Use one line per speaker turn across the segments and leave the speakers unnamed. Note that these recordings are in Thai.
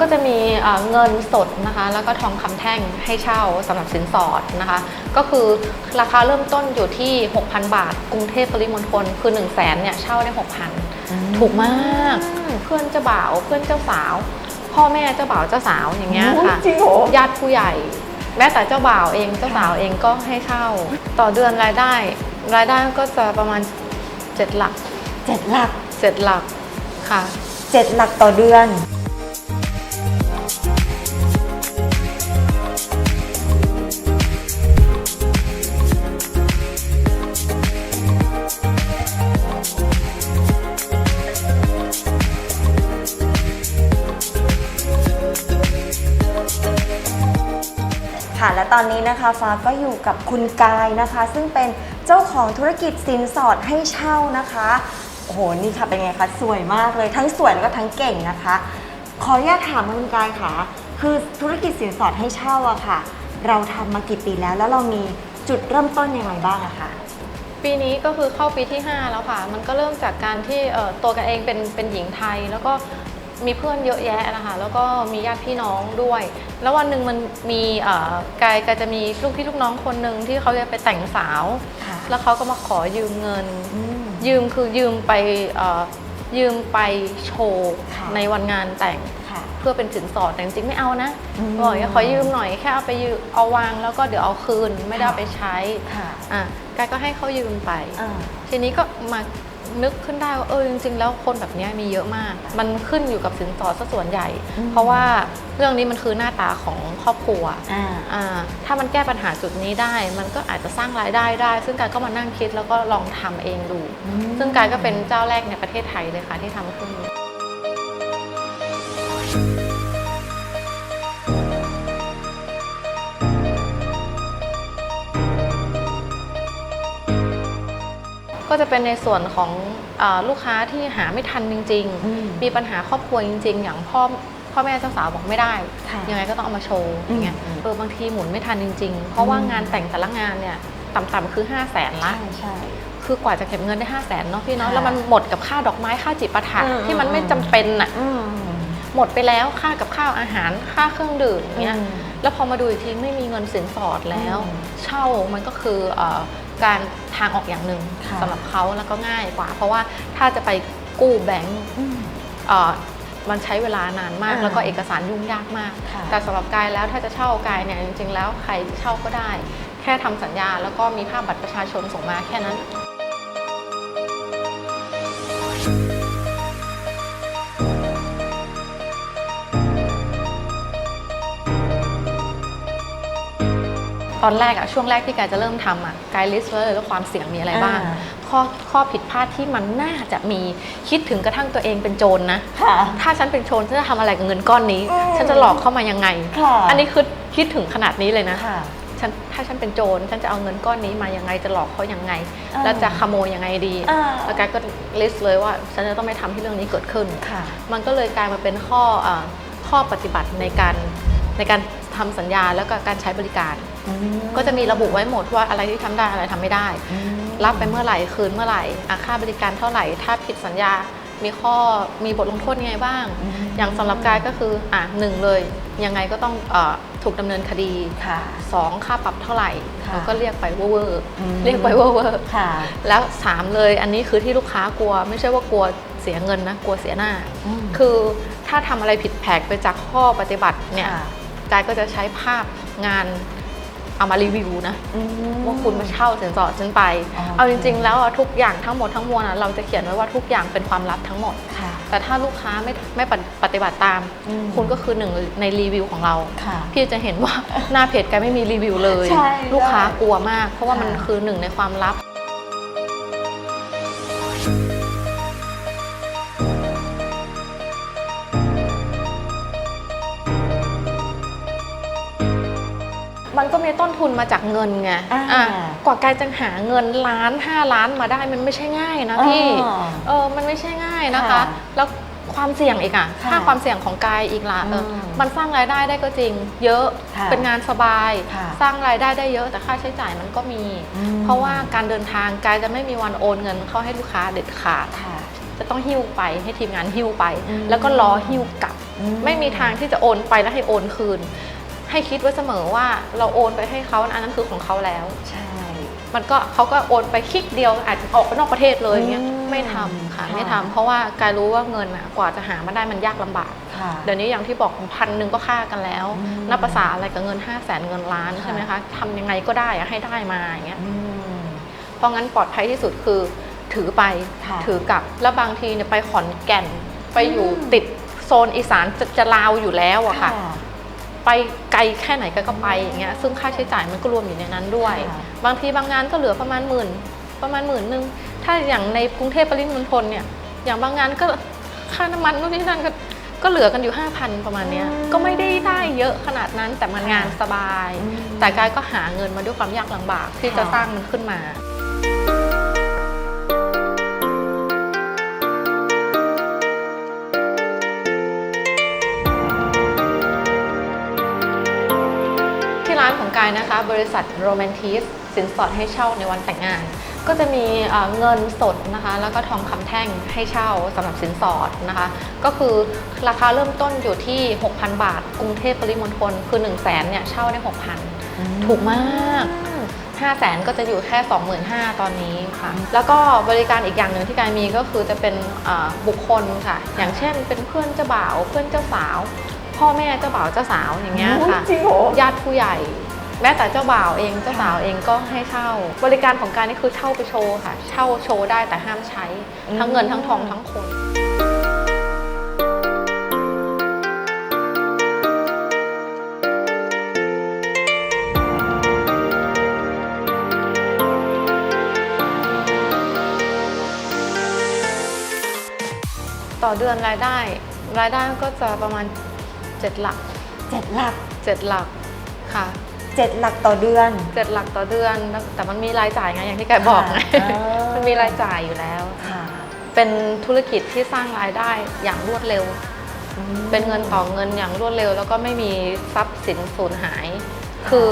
ก็จะมีเอ่อเงินสดนะคะแล้วก็ทองคำแท่งให้เช่าสำหรับสินสอดนะคะ ก็คือราคาเริ่มต้นอยู่ที่ 6,000 บาท กรุงเทพปริมณฑลคือ 1 0 0 0 0แสนเนี่ยเช่าได้ 6,000 ถูกมาก เพื่อนเจ้าบ่าวเพื่อนเจ้าสาว พ่อแม่เจ้าบ่าวเจ้าสาวอย่างเงี้ยค่ะ
จริงเหรอ
ญาติผู้ใหญ่ แม้แต่เจ้าบ่าวเองเจ้าสาวเองก็ให้เช่า ต่อเดือนรายได้ รายได้ก็จะประมาณ7หลัก
เจ็ดหลัก
7หลักค่ะ
เจ็ดหลักต่อเดือน ค่ะ และตอนนี้นะคะฟ้าก็อยู่กับคุณกายนะคะ ซึ่งเป็นเจ้าของธุรกิจสินสอดให้เช่านะคะ โอ้โห นี่ค่ะเป็นไงคะ สวยมากเลยทั้งสวยแล้วก็ทั้งเก่งนะคะ ขออนุญาตถามคุณกายค่ะ คือธุรกิจสินสอดให้เช่าอะค่ะ เราทำมากี่ปีแล้ว แล้วเรามีจุดเริ่มต้นยังไงบ้างอะคะ
ปีนี้ก็คือเข้าปีที่ 5 แล้วค่ะ มันก็เริ่มจากการที่ตัวกันเองเป็นเป็นหญิงไทย แล้วก็ มีเพื่อนเยอะแยะนะคะ แล้วก็มีญาติพี่น้องด้วย แล้ววันหนึ่งมันมีเอ่อกายกายจะมีลูกพี่ลูกน้องคนหนึ่งที่เขาจะไปแต่งสาว
ค่ะ
แล้วเขาก็มาขอยืมเงิน
อืม
ยืมคือยืมไปเอ่อยืมไปโชว์
ค่ะ
ในวันงานแต่ง
ค่ะ
เพื่อเป็นสินสอดแต่จริงๆไม่เอานะ
อืม
บอกอย่าขอยืมหน่อยแค่เอาไปยืมเอาวางแล้วก็เดี๋ยวเอาคืนไม่ได้เอาไปใช้
ค่ะ
อะกายก็ให้เขายืมไป
อ่า
ทีนี้ก็มา นึกขึ้นได้ว่าเออจริง ๆ แล้วคนแบบเนี้ยมีเยอะมาก มันขึ้นอยู่กับสินสอดซะส่วนใหญ่
อืม
เพราะว่าเรื่องนี้มันคือหน้าตาของครอบครัว
อ่า
อ่าถ้ามันแก้ปัญหาจุดนี้ได้ มันก็อาจจะสร้างรายได้ได้ ซึ่งกายก็มานั่งคิดแล้วก็ลองทำเองดู
อืม
ซึ่งกายก็เป็นเจ้าแรกในประเทศไทยเลยค่ะที่ทำขึ้น ก็จะเป็นในส่วนของอาลูกค้าที่หาไม่ทันจริง
อืม
ๆมีปัญหาครอบครัวจริง ๆ อย่างพ่อพ่อแม่เจ้าสาวบอกไม่ได้
ค่ะ
ยังไงก็ต้องเอามาโชว์อย่างเงี้ย
อืม
เออบางทีหมุนไม่ทันจริง ๆ เพราะว่า
อืม
งานแต่งแต่ละงานเนี่ยต่ำๆคือ 5 0 0แสนละ
ใช่ใช่
คือกว่าจะเก็บเงินได้ 5 0 0แสนเนาะพี่เนาะ
ค่ะ
แล้วมันหมดกับค่าดอกไม้ค่าจิปาถะ
อืม
ที่มันไม่จำเป็นอะ
อืม
หมดไปแล้วค่ากับข้าวอาหารค่าเครื่องดื่มอย่างเงี้ย
อืม
แล้วพอมาดูอีกทีไม่มีเงินสินสอดแล้ว
อืม
เช่ามันก็คือเออ การทางออกอย่างหนึ่ง
ค่ะ
สำหรับเขาแล้วก็ง่ายกว่า เพราะว่าถ้าจะไปกู้แบงก์
อืม
เอ่อมันใช้เวลานานมาก
อ่า
แล้วก็เอกสารยุ่งยากมาก
ค่ะ
แต่สำหรับกายแล้วถ้าจะเช่ากายเนี่ยจริงๆแล้วใครเช่าก็ได้ แค่ทำสัญญาแล้วก็มีภาพบัตรประชาชนส่งมาแค่นั้น ตอนแรกอะช่วงแรกที่กายจะเริ่มทำอะกายลิสต์ไว้เลยว่าความเสี่ยงมีอะไรบ้าง
อ่า
ข้อข้อผิดพลาดที่มันน่าจะมีคิดถึงกระทั่งตัวเองเป็นโจรนะ
ค่ะ
ถ้าฉันเป็นโจรฉันจะทำอะไรกับเงินก้อนนี้
อืม
ฉันจะหลอกเข้ามายังไง
ค่ะ
อันนี้คือคิดถึงขนาดนี้เลยนะ
ค่ะ
ฉันถ้าฉันเป็นโจรฉันจะเอาเงินก้อนนี้มายังไงจะหลอกเขายังไง
อ่า
แล้วจะขโมยยังไงดี
อ่า
แล้วกายก็ลิสต์เลยว่าฉันจะต้องไม่ทำให้เรื่องนี้เกิดขึ้น
ค่ะ
มันก็เลยกลายมาเป็นข้อเอ่อข้อปฏิบัติในการในการทำสัญญาแล้วก็การใช้บริการ
อืม
ก็จะมีระบุไว้หมดว่าอะไรที่ทำได้อะไรทำไม่ได้
อืม
รับไปเมื่อไหร่คืนเมื่อไหร่อะค่าบริการเท่าไหร่ ถ้าผิดสัญญา มีข้อมีบทลงโทษยังไงบ้าง
อืม
อย่างสำหรับกายก็คืออะหนึ่งเลย ยังไงก็ต้องเออถูกดำเนินคดี
ค่ะ
สองค่าปรับเท่าไหร่
ค่ะ
แล้วก็เรียกไปเวอร์
อืม
ๆเรียกไปเวอร์
ค่ะ
ๆแล้วสามเลยอันนี้คือที่ลูกค้ากลัว ไม่ใช่ว่ากลัวเสียเงินนะกลัวเสียหน้า
อืม
คือถ้าทำอะไรผิดแผกไปจากข้อปฏิบัติเนี่ย
ค่ะ
กายก็จะใช้ภาพงาน เอามารีวิวนะ
อืม
ว่าคุณมาเช่าสินสอดฉันไป
อ๋อ
เอาจริง ๆ แล้วอะทุกอย่างทั้งหมดทั้งมวลอะเราจะเขียนไว้ว่าทุกอย่างเป็นความลับทั้งหมด
ค่ะ
แต่ถ้าลูกค้าไม่ไม่ปฏิปฏิบัติตาม
อืม
คุณก็คือหนึ่งในรีวิวของเรา
ค่ะ
พี่จะเห็นว่าหน้าเพจแกไม่มีรีวิวเลย
ใช่
ลูกค้ากลัวมาก เพราะว่า
ค่ะ
มันคือหนึ่งในความลับ ก็มีต้นทุนมาจากเงินไง
อ่า
อะกว่าแกจะหาเงินล้านห้าล้านมาได้มันไม่ใช่ง่ายนะพี่
อ่า
เออมันไม่ใช่ง่ายนะคะ
ค่ะ
แล้วความเสี่ยงอีกอะ
ค่ะ
ค่าความเสี่ยงของกายอีกละเอออ
ม
มันสร้างรายได้ได้ก็จริง เยอะ
ค่ะ
เป็นงานสบาย
ค่ะ
สร้างรายได้ได้เยอะแต่ค่าใช้จ่ายมันก็มี
อืม
เพราะว่าการเดินทางกายจะไม่มีวันโอนเงินเข้าให้ลูกค้าเด็ดขาด
ค่ะ
จะต้องหิ้วไปให้ทีมงานหิ้วไป
อืม
แล้วก็รอหิ้วกลับ
ออืม
ไม่มีทางที่จะโอนไปแล้วให้โอนคืน ให้คิดไว้เสมอว่าเราโอนไปให้เขาอันนั้นคือของเขาแล้ว
ใช่
มันก็เขาก็โอนไปคลิกเดียวอาจจะออกไปนอกประเทศเลยอย่างเงี้ย
อืม
ไม่ทำค่ะ
ค่ะ
ไม่ทำเพราะว่ากายรู้ว่าเงินอะกว่าจะหามาได้มันยากลำบาก
ค่ะ
เดี๋ยวนี้อย่างที่บอกพันหนึ่งก็ค่ากันแล้ว
อืม
นับภาษาอะไรกับเงิน 5 0 0แสนเงินล้าน
ค่ะ
ใช่ไหมคะทำยังไงก็ได้อะให้ได้มาอย่างเงี้ย
อืม
เพราะงั้นปลอดภัยที่สุดคือถือไป
ค่ะ
ถือกลับ แล้วบางทีเนี่ยไปขอนแก่น ไปอยู่
อืม
ติดโซนอีสานจะจะลาวอยู่แล้วอะค่ะ ไปไกลแค่ไหนก็ก็ไปอย่างเงี้ยซึ่งค่าใช้จ่ายมันก็รวมอยู่ในนั้นด้วย
ค่ะ
บางทีบางงานก็เหลือประมาณหมื่นประมาณหมื่นหนึ่งถ้าอย่างในกรุงเทพปริมณฑลเนี่ย อย่างบางงานก็ค่าน้ำมันนู่นนี่นั่นก็ก็เหลือกันอยู่ 5,000 ประมาณเนี้ยก็ไม่ได้ได้เยอะขนาดนั้นแต่มันงานสบาย
อืม
แต่กายก็หาเงินมาด้วยความยากลำบากที่จะ
ค่ะ
สร้างมันขึ้นมา กายนะคะ บริษัทโรแมนติสสินสอดให้เช่าในวันแต่งงาน ก็จะมีเอ่อเงินสดนะคะ แล้วก็ทองคำแท่งให้เช่าสำหรับสินสอดนะคะ ก็คือราคาเริ่มต้นอยู่ที่ 6,000 บาท กรุงเทพปริมณฑลคือ 1 0 0 0 0แสนเนี่ยเช่าได้ 6,000 ถูกมาก5 0 0แสนก็จะอยู่แค่ 25,000 ตอนนี้ค่ะ แล้วก็บริการอีกอย่างหนึ่งที่กายมีก็คือจะเป็นอ่าบุคคลค่ะ อย่างเช่นเป็นเพื่อนเจ้าบ่าว เพื่อนเจ้าสาว พ่อแม่เจ้าบ่าวเจ้าสาวอย่างเงี้ยค่ะ
จริงเหรอ
ญาติผู้ใหญ่ แม้แต่เจ้าบ่าวเองเจ้าสาวเองก็ให้เช่า บริการของการนี่คือเช่าไปโชว์ค่ะ เช่าโชว์ได้แต่ห้ามใช้ ทั้งเงินทั้งทองทั้งคนต่อเดือนรายได้ รายได้ก็จะประมาณ 7 หลัก
เจ็ดหลัก
7 หลักค่ะ
เจ็ดหลักต่อเดือน
เจ็ดหลักต่อเดือนแล้วแต่มันมีรายจ่ายไงอย่างที่แกบอกไง
อ่ามั
มันมีรายจ่ายอยู่แล้ว
ค่ะ
เป็นธุรกิจที่สร้างรายได้อย่างรวดเร็วเป็นเงินต่อเงินอย่างรวดเร็ว แล้วก็ไม่มีทรัพย์สินสูญหาย คือ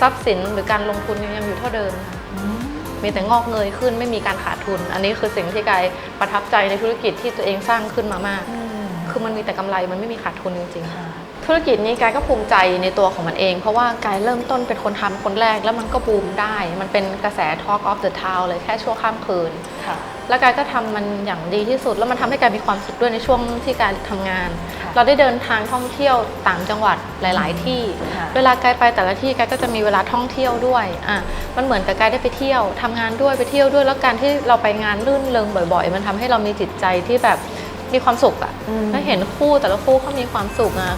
ทรัพย์สินหรือการลงทุนยังอยู่เท่าเดิมค่ะ
อืม
มีแต่งอกเงยขึ้นไม่มีการขาดทุน อันนี้คือสิ่งที่กายประทับใจในธุรกิจที่ตัวเองสร้างขึ้นมามาก
อืม
คือมันมีแต่กำไรมันไม่มีขาดทุนจริงๆ
ค่ะ
ธุรกิจนี้กายก็ภูมิใจในตัวของมันเอง เพราะว่ากายเริ่มต้นเป็นคนทำคนแรกแล้วมันก็บูมได้ มันเป็นกระแส Talk of the Town เลยแค่ชั่วข้ามคืน
ค่ะ
แล้วกายก็ทำมันอย่างดีที่สุด แล้วมันทำให้กายมีความสุขด้วยในช่วงที่กายทำงาน
ค่ะ
เราได้เดินทางท่องเที่ยวต่างจังหวัดหลาย ๆ ที่
ค่ะ
เวลากายไปแต่ละที่กายก็จะมีเวลาท่องเที่ยวด้วยอะมันเหมือนกับกายได้ไปเที่ยวทำงานด้วยไปเที่ยวด้วย แล้วการที่เราไปงานรื่นเริงบ่อย ๆ มันทำให้เรามีจิตใจที่แบบมีความสุขอะ
อืม
แล้วเห็นคู่แต่ละคู่เขามีความสุขอะ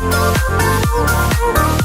Oh, oh, oh, oh,